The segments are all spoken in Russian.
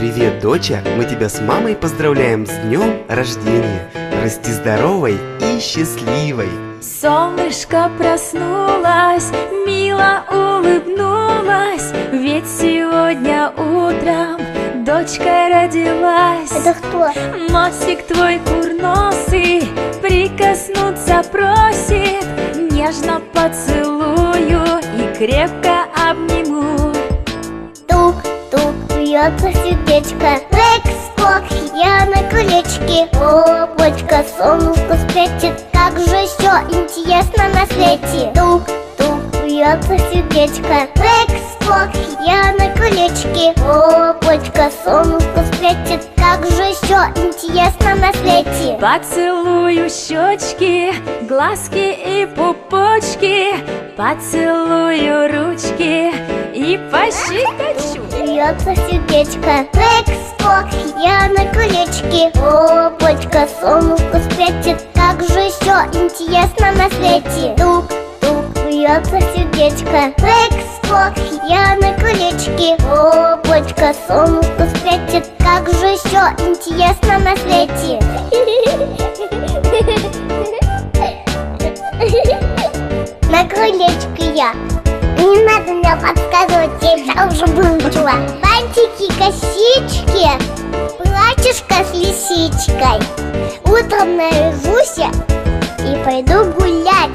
Привет, доча! Мы тебя с мамой поздравляем с днем рождения! Расти здоровой и счастливой! Солнышко проснулось, мило улыбнулась, ведь сегодня утром дочка родилась. Это кто? Носик твой курносый прикоснуться просит, нежно поцелую и крепко бьется сердечко. Рекс-клок, я на колечке. Облачко солнышко спрячет Как же все интересно на свете. Тук-тук, бьется сердечко. Рекс-клок, я на колечке. Облачко солнышко спрячет Как же все интересно на свете. Поцелую щечки, глазки и пупочки. Поцелую ручки и пощекочу бьется сердечко. Секс-пок, я на колечке. Облачко, солнышко светит Как же еще интересно на свете. Тук-тук, бьется сердечко. Секс-пок, я на колечке. Облачко, солнышко светит Как же еще интересно на свете. На колечке я. Не надо меня подсказывать косички, платьишко с лисичкой. Утром наряжусь и пойду гулять.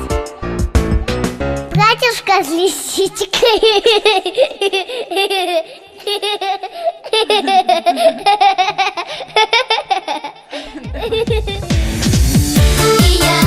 Платьишко с лисичкой. И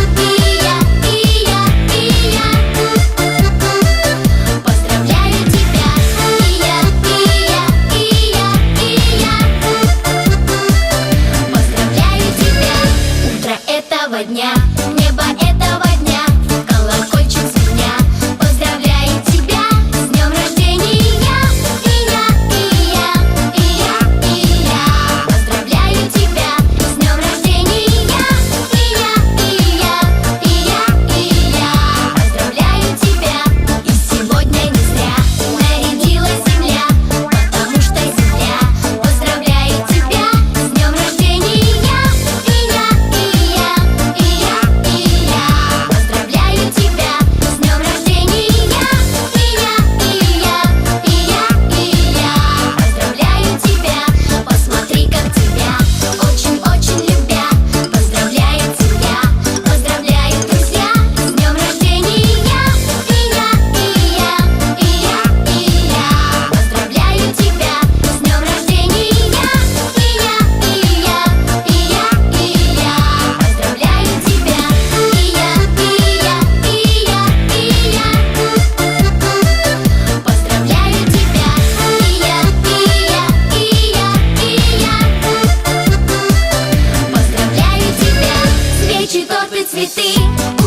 with the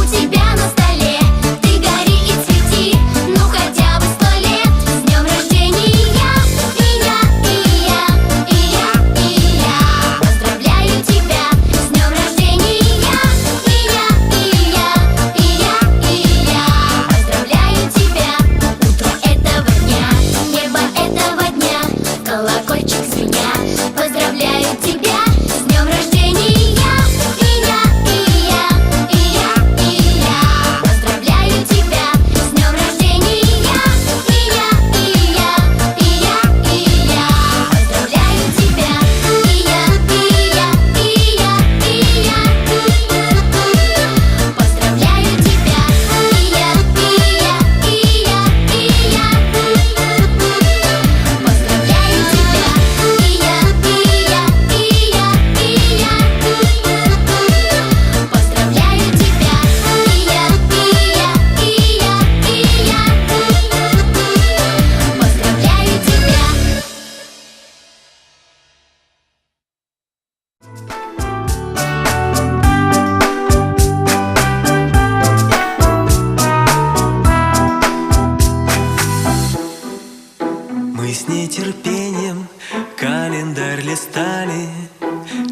календарь листали,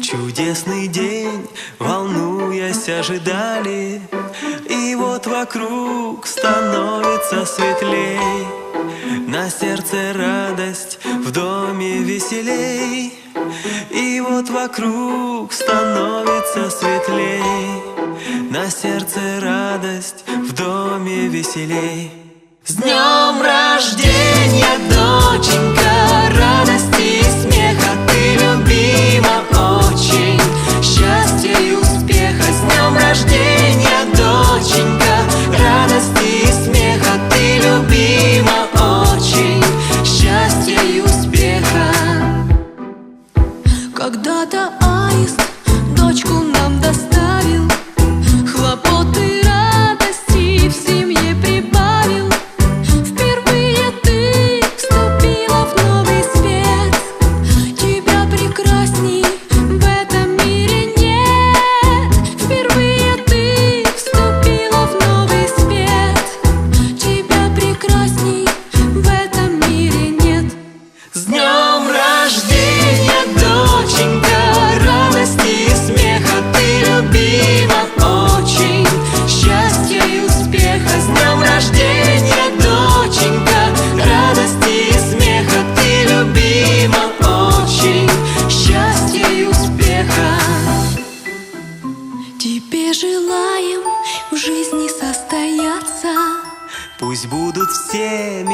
Чудесный день, волнуясь, ожидали, И вот вокруг становится светлей, На сердце радость, в доме веселей, И вот вокруг становится светлей, На сердце радость, в доме веселей. С днем рождения, доченька! up.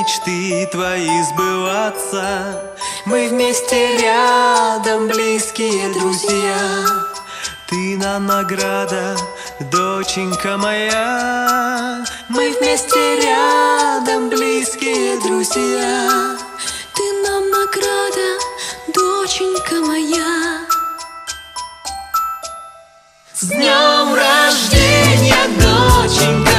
Мечты твои сбываться. Мы вместе рядом, близкие друзья. Ты нам награда, доченька моя. Мы вместе рядом, близкие друзья. Ты нам награда, доченька моя. С днем рождения, доченька,